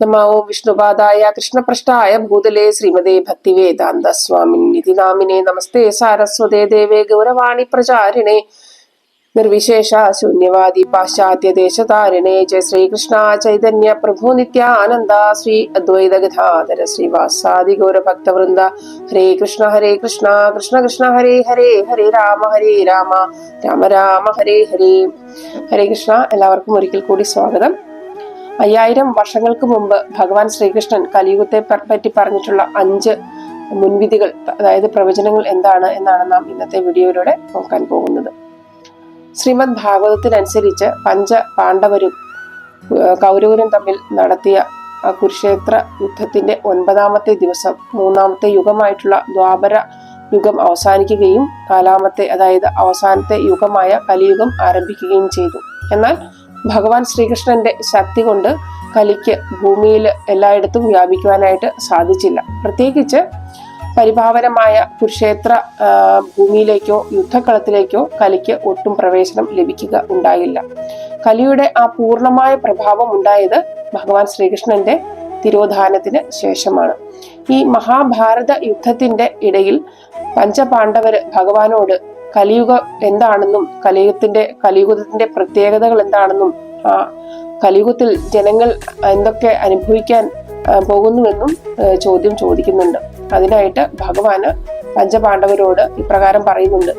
നമോ വിഷ്ണുപാദായ കൃഷ്ണപ്രഷ്ടായ ഭൂതലേ ശ്രീമതേ ഭക്തിവേദാന്ത സ്വാമിനിധി നാമിനെ നമസ്തേ സാരസ്വതേ ദേവേ ഗൗരവാണി പ്രചാരിണേ നിർവിശേഷ ശൂന്യവാദി പാശ്ചാത്യദേശതാരിണേ ജയ ശ്രീകൃഷ്ണ ചൈതന്യ പ്രഭു നിത്യാനന്ദ ശ്രീ അദ്വൈത ഗതാധര ശ്രീവാസാദി ഗൗരഭക്തവൃന്ദ ഹരേ കൃഷ്ണ ഹരേ കൃഷ്ണ കൃഷ്ണ കൃഷ്ണ ഹരേ ഹരേ ഹരേ രാമ ഹരേ രാമ രാമ രാമ ഹരേ ഹരേ ഹരേ കൃഷ്ണ എല്ലാവർക്കും ഒരിക്കൽ കൂടി സ്വാഗതം. അയ്യായിരം വർഷങ്ങൾക്ക് മുമ്പ് ഭഗവാൻ ശ്രീകൃഷ്ണൻ കലിയുഗത്തെ പറ്റി പറഞ്ഞിട്ടുള്ള അഞ്ച് മുൻവിധികൾ അതായത് പ്രവചനങ്ങൾ എന്താണ് എന്നാണ് നാം ഇന്നത്തെ വീഡിയോയിലൂടെ നോക്കാൻ പോകുന്നത്. ശ്രീമദ് ഭാഗവതത്തിനനുസരിച്ച് പഞ്ച പാണ്ഡവരും കൗരവരും തമ്മിൽ നടത്തിയ കുരുക്ഷേത്ര യുദ്ധത്തിന്റെ ഒൻപതാമത്തെ ദിവസം മൂന്നാമത്തെ യുഗമായിട്ടുള്ള ദ്വാപര യുഗം അവസാനിക്കുകയും കാലാമത്തെ അതായത് അവസാനത്തെ യുഗമായ കലിയുഗം ആരംഭിക്കുകയും ചെയ്തു. എന്നാൽ ഭഗവാൻ ശ്രീകൃഷ്ണന്റെ ശക്തി കൊണ്ട് കലിക്ക് ഭൂമിയിൽ എല്ലായിടത്തും വ്യാപിക്കുവാനായിട്ട് സാധിച്ചില്ല. പ്രത്യേകിച്ച് പരിഭാവനമായ കുരുക്ഷേത്ര ഭൂമിയിലേക്കോ യുദ്ധക്കളത്തിലേക്കോ കലിക്ക് ഒട്ടും പ്രവേശനം ലഭിക്കുക ഉണ്ടായില്ല. കലിയുടെ ആ പൂർണമായ പ്രഭാവം ഉണ്ടായത് ഭഗവാൻ ശ്രീകൃഷ്ണന്റെ തിരോധാനത്തിന് ശേഷമാണ്. ഈ മഹാഭാരത യുദ്ധത്തിന്റെ ഇടയിൽ പഞ്ചപാണ്ഡവര് ഭഗവാനോട് കലിയുഗം എന്താണെന്നും കലിയുഗത്തിന്റെ കലിയുഗത്തിന്റെ പ്രത്യേകതകൾ എന്താണെന്നും ആ കലിയുഗത്തിൽ ജനങ്ങൾ എന്തൊക്കെ അനുഭവിക്കാൻ പോകുന്നുവെന്നും ചോദ്യം ചോദിക്കുന്നുണ്ട്. അതിനായിട്ട് ഭഗവാന് പഞ്ചപാണ്ഡവരോട് ഇപ്രകാരം പറയുന്നുണ്ട്.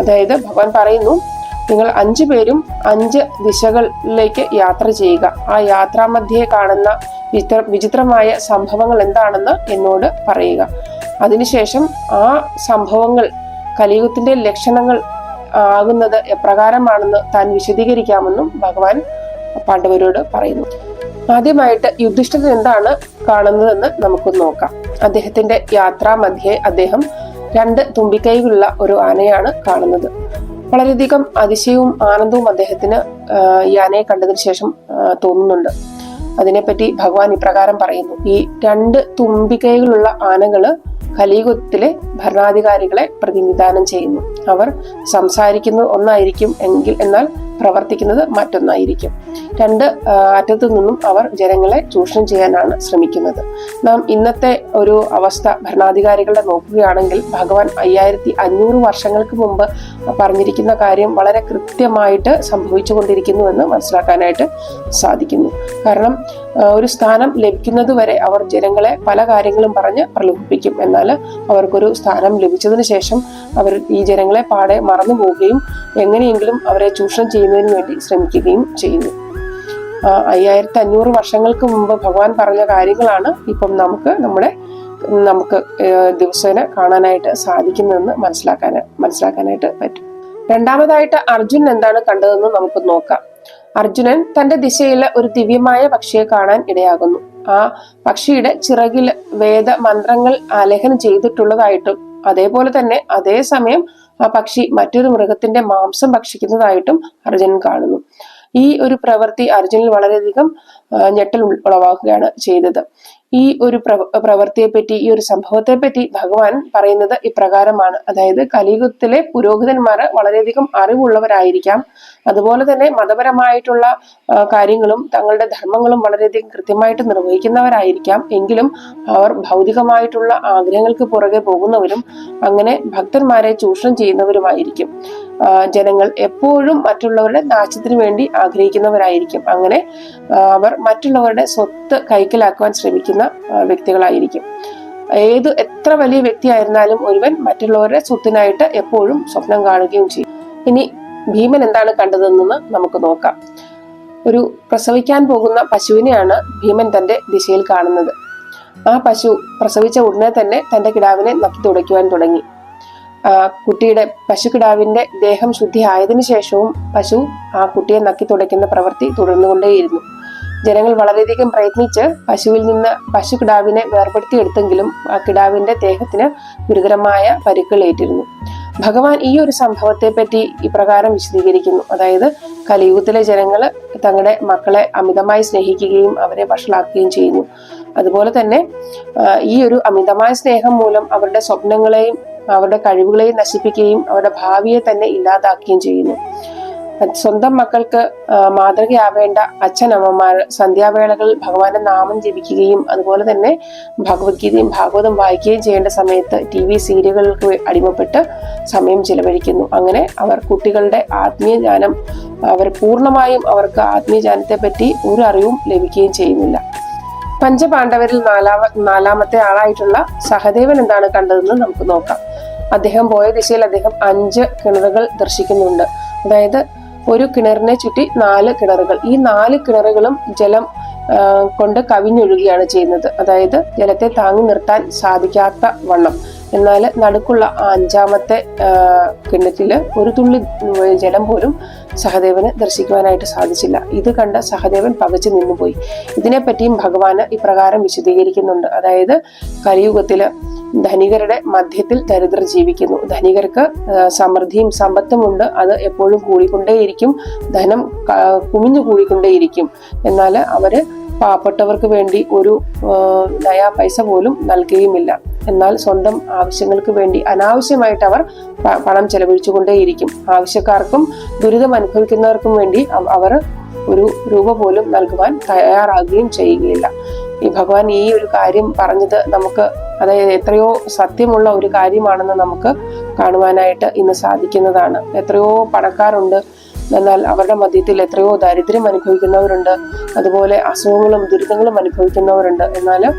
അതായത് ഭഗവാൻ പറയുന്നു നിങ്ങൾ അഞ്ചു പേരും അഞ്ച് ദിശകളിലേക്ക് യാത്ര ചെയ്യുക. ആ യാത്രാമധ്യേ കാണുന്ന വിചിത്ര വിചിത്രമായ സംഭവങ്ങൾ എന്താണെന്ന് എന്നോട് പറയുക. അതിനുശേഷം ആ സംഭവങ്ങൾ കലിയുഗത്തിന്റെ ലക്ഷണങ്ങൾ ആകുന്നത് എപ്രകാരമാണെന്ന് താൻ വിശദീകരിക്കാമെന്നും ഭഗവാൻ പാണ്ഡവരോട് പറയുന്നു. ആദ്യമായിട്ട് യുധിഷ്ഠിരൻ എന്താണ് കാണുന്നതെന്ന് നമുക്ക് നോക്കാം. അദ്ദേഹത്തിന്റെ യാത്രാ മധ്യേ അദ്ദേഹം രണ്ട് തുമ്പിക്കൈകളുള്ള ഒരു ആനയാണ് കാണുന്നത്. വളരെയധികം അതിശയവും ആനന്ദവും അദ്ദേഹത്തിന് ഈ ആനയെ കണ്ടതിന് ശേഷം തോന്നുന്നുണ്ട്. അതിനെപ്പറ്റി ഭഗവാൻ ഇപ്രകാരം പറയുന്നു. ഈ രണ്ട് തുമ്പിക്കൈകളുള്ള ആനകൾ കലിയുഗത്തിലെ ഭരണാധികാരികളെ പ്രതിനിധാനം ചെയ്യുന്നു. അവർ സംസാരിക്കുന്നത് ഒന്നായിരിക്കും എങ്കിൽ എന്നാൽ പ്രവർത്തിക്കുന്നത് മറ്റൊന്നായിരിക്കും. രണ്ട് അറ്റത്തു നിന്നും അവർ ജനങ്ങളെ ചൂഷണം ചെയ്യാനാണ് ശ്രമിക്കുന്നത്. നാം ഇന്നത്തെ ഒരു അവസ്ഥ ഭരണാധികാരികളുടെ നോക്കുകയാണെങ്കിൽ ഭഗവാൻ അയ്യായിരത്തി അഞ്ഞൂറ് വർഷങ്ങൾക്ക് മുമ്പ് പറഞ്ഞിരിക്കുന്ന കാര്യം വളരെ കൃത്യമായിട്ട് സംഭവിച്ചുകൊണ്ടിരിക്കുന്നു എന്ന് മനസ്സിലാക്കാനായിട്ട് സാധിക്കുന്നു. കാരണം ഒരു സ്ഥാനം ലഭിക്കുന്നത് വരെ അവർ ജനങ്ങളെ പല കാര്യങ്ങളും പറഞ്ഞ് പ്രലോഭിപ്പിക്കും. എന്നാൽ അവർക്കൊരു സ്ഥാനം ലഭിച്ചതിന് ശേഷം അവർ ഈ ജനങ്ങളെ പാടെ മറന്നു പോവുകയും എങ്ങനെയെങ്കിലും അവരെ ചൂഷണം ചെയ്യുന്നതിന് വേണ്ടി ശ്രമിക്കുകയും ചെയ്യുന്നു. അയ്യായിരത്തി അഞ്ഞൂറ് വർഷങ്ങൾക്ക് മുമ്പ് ഭഗവാൻ പറഞ്ഞ കാര്യങ്ങളാണ് ഇപ്പം നമുക്ക് നമ്മുടെ നമുക്ക് ദിവസേന കാണാനായിട്ട് സാധിക്കുന്നതെന്ന് മനസ്സിലാക്കാൻ മനസ്സിലാക്കാനായിട്ട് പറ്റും. രണ്ടാമതായിട്ട് അർജുൻ എന്താണ് കണ്ടതെന്ന് നമുക്ക് നോക്കാം. അർജുനൻ തന്റെ ദിശയിലെ ഒരു ദിവ്യമായ പക്ഷിയെ കാണാൻ ഇടയാകുന്നു. ആ പക്ഷിയുടെ ചിറകിൽ വേദ മന്ത്രങ്ങൾ ആലേഖനം ചെയ്തിട്ടുള്ളതായിട്ടും അതേപോലെ തന്നെ അതേസമയം ആ പക്ഷി മറ്റൊരു മൃഗത്തിന്റെ മാംസം ഭക്ഷിക്കുന്നതായിട്ടും അർജുനൻ കാണുന്നു. ഈ ഒരു പ്രവൃത്തി അർജുനിൽ വളരെയധികം ഞെട്ടൽ ഉളവാക്കുകയാണ് ചെയ്തത്. ഈ ഒരു പ്രവ പ്രവൃത്തിയെ ഈ ഒരു സംഭവത്തെ പറ്റി ഭഗവാൻ പറയുന്നത് ഇപ്രകാരമാണ്. അതായത് കലിയുഗത്തിലെ പുരോഹിതന്മാർ വളരെയധികം അറിവുള്ളവരായിരിക്കാം. അതുപോലെ തന്നെ മതപരമായിട്ടുള്ള കാര്യങ്ങളും തങ്ങളുടെ ധർമ്മങ്ങളും വളരെയധികം കൃത്യമായിട്ട് നിർവഹിക്കുന്നവരായിരിക്കാം. എങ്കിലും അവർ ഭൗതികമായിട്ടുള്ള ആഗ്രഹങ്ങൾക്ക് പുറകെ പോകുന്നവരും അങ്ങനെ ഭക്തന്മാരെ ചൂഷണം ചെയ്യുന്നവരുമായിരിക്കും. ജനങ്ങൾ എപ്പോഴും മറ്റുള്ളവരുടെ നാശത്തിന് വേണ്ടി ആഗ്രഹിക്കുന്നവരായിരിക്കും. അങ്ങനെ അവർ മറ്റുള്ളവരുടെ സ്വത്ത് കൈക്കലാക്കുവാൻ ശ്രമിക്കുന്ന വ്യക്തികളായിരിക്കും. ഏത് എത്ര വലിയ വ്യക്തിയായിരുന്നാലും ഒരുവൻ മറ്റുള്ളവരുടെ സ്വത്തിനായിട്ട് എപ്പോഴും സ്വപ്നം കാണുകയും ചെയ്യും. ഇനി ഭീമൻ എന്താണ് കണ്ടതെന്ന് നമുക്ക് നോക്കാം. ഒരു പ്രസവിക്കാൻ പോകുന്ന പശുവിനെയാണ് ഭീമൻ തന്റെ ദിശയിൽ കാണുന്നത്. ആ പശു പ്രസവിച്ച ഉടനെ തന്നെ തന്റെ കിടാവിനെ നക്കി തുടയ്ക്കുവാൻ തുടങ്ങി. കുട്ടിയുടെ പശുക്കിടാവിന്റെ ദേഹം ശുദ്ധിയായതിനു ശേഷവും പശു ആ കുട്ടിയെ നക്കി തുടയ്ക്കുന്ന പ്രവൃത്തി തുടർന്നുകൊണ്ടേയിരുന്നു. ജനങ്ങൾ വളരെയധികം പ്രയത്നിച്ച് പശുവിൽ നിന്ന് പശു കിടാവിനെ വേർപെടുത്തിയെടുത്തെങ്കിലും ആ കിടാവിന്റെ ദേഹത്തിന് ഗുരുതരമായ പരിക്കുകളേറ്റിരുന്നു ഭഗവാൻ ഈ ഒരു സംഭവത്തെ പറ്റി ഇപ്രകാരം വിശദീകരിക്കുന്നു. അതായത് കലിയുഗത്തിലെ ജനങ്ങൾ തങ്ങളുടെ മക്കളെ അമിതമായി സ്നേഹിക്കുകയും അവരെ വഷളാക്കുകയും ചെയ്യുന്നു. അതുപോലെ തന്നെ ഈ ഒരു അമിതമായ സ്നേഹം മൂലം അവരുടെ സ്വപ്നങ്ങളെയും അവരുടെ കഴിവുകളെയും നശിപ്പിക്കുകയും അവരുടെ ഭാവിയെ തന്നെ ഇല്ലാതാക്കുകയും ചെയ്യുന്നു. സ്വന്തം മക്കൾക്ക് മാതൃകയാവേണ്ട അച്ഛനമ്മമാർ സന്ധ്യാവേളകളിൽ ഭഗവാന്റെ നാമം ജപിക്കുകയും അതുപോലെ തന്നെ ഭഗവത്ഗീതയും ഭാഗവതം വായിക്കുകയും ചെയ്യേണ്ട സമയത്ത് ടി വി സീരിയലുകൾക്ക് അടിമപ്പെട്ട് സമയം ചിലവഴിക്കുന്നു. അങ്ങനെ അവർ കുട്ടികളുടെ ആത്മീയ ജ്ഞാനം അവർ പൂർണമായും അവർക്ക് ആത്മീയ ജ്ഞാനത്തെ പറ്റി ഒരു അറിവും ലഭിക്കുകയും ചെയ്യുന്നില്ല. പഞ്ചപാണ്ഡവരിൽ നാലാമ നാലാമത്തെ ആളായിട്ടുള്ള സഹദേവൻ എന്താണ് കണ്ടതെന്ന് നമുക്ക് നോക്കാം. അദ്ദേഹം പോയ ദിശയിൽ അദ്ദേഹം അഞ്ച് കിണറുകൾ ദർശിക്കുന്നുണ്ട്. അതായത് ഒരു കിണറിനെ ചുറ്റി നാല് കിണറുകൾ. ഈ നാല് കിണറുകളും ജലം കൊണ്ട് കവിഞ്ഞൊഴുകയാണ് ചെയ്യുന്നത്. അതായത് ജലത്തെ താങ്ങി നിർത്താൻ സാധിക്കാത്ത വണ്ണം. എന്നാൽ നടുക്കുള്ള അഞ്ചാമത്തെ കിണ്ണറ്റിൽ ഒരു തുള്ളി ജലം പോലും സഹദേവന് ദർശിക്കുവാനായിട്ട് സാധിച്ചില്ല. ഇത് കണ്ട സഹദേവൻ പകച്ചു നിന്നുപോയി. ഇതിനെപ്പറ്റിയും ഭഗവാന് ഇപ്രകാരം വിശദീകരിക്കുന്നുണ്ട്. അതായത് കലിയുഗത്തിൽ ധനികരുടെ മധ്യത്തിൽ ദരിദ്രർ ജീവിക്കുന്നു. ധനികർക്ക് സമൃദ്ധിയും സമ്പത്തും ഉണ്ട്. അത് എപ്പോഴും കൂടിക്കൊണ്ടേയിരിക്കും. ധനം കുമിഞ്ഞു കൂടിക്കൊണ്ടേയിരിക്കും. എന്നാൽ അവർ പാവപ്പെട്ടവർക്ക് വേണ്ടി ഒരു നയാ പൈസ പോലും നൽകുകയുമില്ല. എന്നാൽ സ്വന്തം ആവശ്യങ്ങൾക്ക് വേണ്ടി അനാവശ്യമായിട്ട് അവർ പണം ചെലവഴിച്ചുകൊണ്ടേയിരിക്കും. ആവശ്യക്കാർക്കും ദുരിതം അനുഭവിക്കുന്നവർക്കും വേണ്ടി അവർ ഒരു രൂപ പോലും നൽകുവാൻ തയ്യാറാകുകയും ചെയ്യുകയില്ല. ഈ ഭഗവാൻ ഈ ഒരു കാര്യം പറഞ്ഞത് നമുക്ക് അതായത് എത്രയോ സത്യമുള്ള ഒരു കാര്യമാണെന്ന് നമുക്ക് കാണുവാനായിട്ട് ഇന്ന് സാധിക്കുന്നതാണ്. എത്രയോ പണക്കാരുണ്ട് എന്നാൽ അവരുടെ മധ്യത്തിൽ എത്രയോ ദാരിദ്ര്യം അനുഭവിക്കുന്നവരുണ്ട്. അതുപോലെ അസുഖങ്ങളും ദുരിതങ്ങളും അനുഭവിക്കുന്നവരുണ്ട്. എന്നാൽ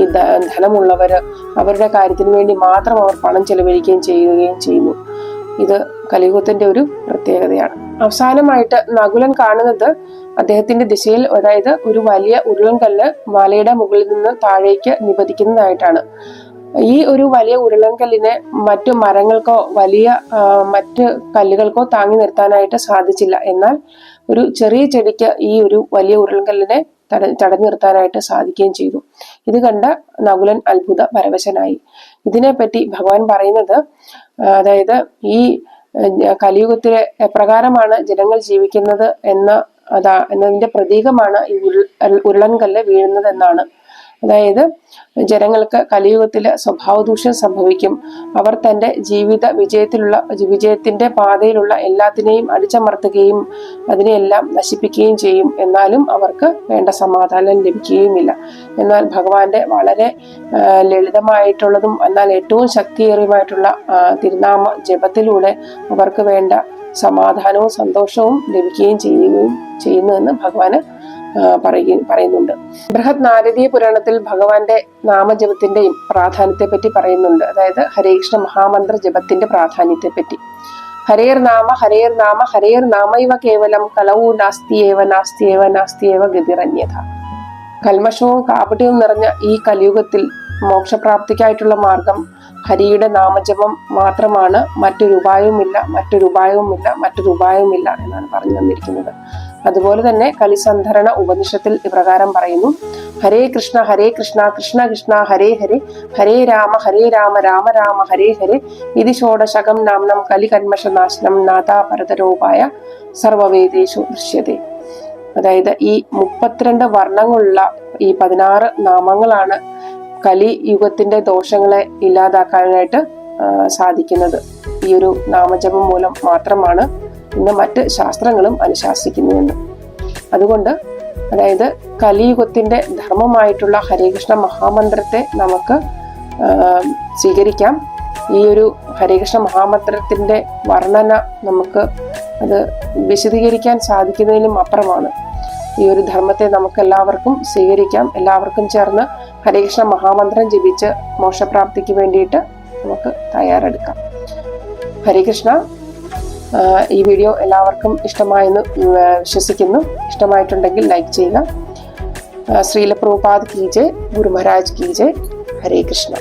ഈ ധനമുള്ളവർ അവരുടെ കാര്യത്തിന് വേണ്ടി മാത്രം അവർ പണം ചെലവഴിക്കുകയും ചെയ്യുകയും ചെയ്യുന്നു. ഇത് കലിയുഗത്തിന്റെ ഒരു പ്രത്യേകതയാണ്. അവസാനമായിട്ട് നകുലൻ കാണുന്നത് അദ്ദേഹത്തിന്റെ ദിശയിൽ അതായത് ഒരു വലിയ ഉരുളൻ കല്ല് മലയുടെ മുകളിൽ നിന്ന് താഴേക്ക് നിപതിക്കുന്നതായിട്ടാണ്. ഈ ഒരു വലിയ ഉരുളങ്കല്ലിനെ മറ്റു മരങ്ങൾക്കോ വലിയ മറ്റ് കല്ലുകൾക്കോ താങ്ങി നിർത്താനായിട്ട് സാധിച്ചില്ല. എന്നാൽ ഒരു ചെറിയ ചെടിക്ക് ഈ ഒരു വലിയ ഉരുളങ്കല്ലിനെ തട തടഞ്ഞു നിർത്താനായിട്ട് സാധിക്കുകയും ചെയ്തു. ഇത് കണ്ട നകുലൻ അത്ഭുത പരവശനായി. ഇതിനെപ്പറ്റി ഭഗവാൻ പറയുന്നത് അതായത് ഈ കലിയുഗത്തിലെ എപ്രകാരമാണ് ജനങ്ങൾ ജീവിക്കുന്നത് എന്ന അതാ എന്നതിന്റെ പ്രതീകമാണ് ഈ ഉരുളൻകല്ല് വീഴുന്നത് എന്നാണ് അതായത് ജനങ്ങൾക്ക് കലിയുഗത്തിൽ സ്വഭാവദൂഷ്യം സംഭവിക്കും. അവർ തന്റെ ജീവിത വിജയത്തിലുള്ള വിജയത്തിന്റെ പാതയിലുള്ള എല്ലാത്തിനെയും അടിച്ചമർത്തുകയും അതിനെയെല്ലാം നശിപ്പിക്കുകയും ചെയ്യും. എന്നാലും അവർക്ക് വേണ്ട സമാധാനം ലഭിക്കുകയുമില്ല. എന്നാൽ ഭഗവാന്റെ വളരെ ലളിതമായിട്ടുള്ളതും എന്നാൽ ഏറ്റവും ശക്തിയേറിയമായിട്ടുള്ള തിരുനാമ ജപത്തിലൂടെ അവർക്ക് വേണ്ട സമാധാനവും സന്തോഷവും ലഭിക്കുകയും ചെയ്യുകയും ചെയ്യുന്നുവെന്ന് ഭഗവാന് ആ, പറയുകയും പറയുന്നുണ്ട്. ബൃഹത് നാരദീയ പുരാണത്തിൽ ഭഗവാന്റെ നാമജപത്തിന്റെയും പ്രാധാന്യത്തെ പറ്റി പറയുന്നുണ്ട്. അതായത് ഹരേകൃഷ്ണ മഹാമന്ത്ര ജപത്തിന്റെ പ്രാധാന്യത്തെ പറ്റി ഹരേർ നാമ ഹരേർ നാമ ഹരേർ നാമ ഇവ കേവലം കലവു നാസ്തിയേവ നാസ്തിയേവ നാസ്തിയേവ ഗതിരന്യത കൽമഷവും കാപട്യവും നിറഞ്ഞ ഈ കലിയുഗത്തിൽ മോക്ഷപ്രാപ്തിക്കായിട്ടുള്ള മാർഗം ഹരിയുടെ നാമജപം മാത്രമാണ് മറ്റൊരു ഉപായവുമില്ല മറ്റൊരു ഉപായവുമില്ല മറ്റൊരു ഉപായവുമില്ല എന്നാണ് പറഞ്ഞു തന്നിരിക്കുന്നത്. അതുപോലെ തന്നെ കലിസന്ധരണ ഉപനിഷത്തിൽ ഇപ്രകാരം പറയുന്നു ഹരേ കൃഷ്ണ ഹരേ കൃഷ്ണ കൃഷ്ണ കൃഷ്ണ ഹരേ ഹരേ ഹരേ രാമ ഹരേ രാമ രാമ രാമ ഹരേ ഹരേ ഇതി ഷോഡശകം നാംനം കലികന്മഷനാശനം നാഥാ പരതരോപായ സർവവേദേഷു ദൃശ്യതേ. അതായത് ഈ മുപ്പത്തിരണ്ട് വർണങ്ങളുള്ള ഈ പതിനാറ് നാമങ്ങളാണ് കലിയുഗത്തിന്റെ ദോഷങ്ങളെ ഇല്ലാതാക്കാനായിട്ട് സാധിക്കുന്നത്. ഈ ഒരു നാമജപം മൂലം മാത്രമാണ് ഇന്ന് മറ്റ് ശാസ്ത്രങ്ങളും അനുശാസിക്കുന്നതെന്ന്. അതുകൊണ്ട് അതായത് കലിയുഗത്തിന്റെ ധർമ്മമായിട്ടുള്ള ഹരേകൃഷ്ണ മഹാമന്ത്രത്തെ നമുക്ക് സ്വീകരിക്കാം. ഈ ഒരു ഹരേകൃഷ്ണ മഹാമന്ത്രത്തിന്റെ വർണന നമുക്ക് അത് വിശദീകരിക്കാൻ സാധിക്കുന്നതിലും അപ്പുറമാണ്. ഈ ഒരു ധർമ്മത്തെ നമുക്ക് എല്ലാവർക്കും സ്വീകരിക്കാം. എല്ലാവർക്കും ചേർന്ന് ഹരികൃഷ്ണ മഹാമന്ത്രം ജപിച്ച് മോക്ഷപ്രാപ്തിക്ക് വേണ്ടിയിട്ട് നമുക്ക് തയ്യാറെടുക്കാം. ഹരികൃഷ്ണ ഈ വീഡിയോ എല്ലാവർക്കും ഇഷ്ടമായെന്ന് വിശ്വസിക്കുന്നു. ഇഷ്ടമായിട്ടുണ്ടെങ്കിൽ ലൈക്ക് ചെയ്യുക. ശ്രീലപ്രഭുപാദ് ശ്രീല പ്രഭുപാദ് കീജെ ഗുരു മഹാരാജ് കീജെ ഹരേ കൃഷ്ണ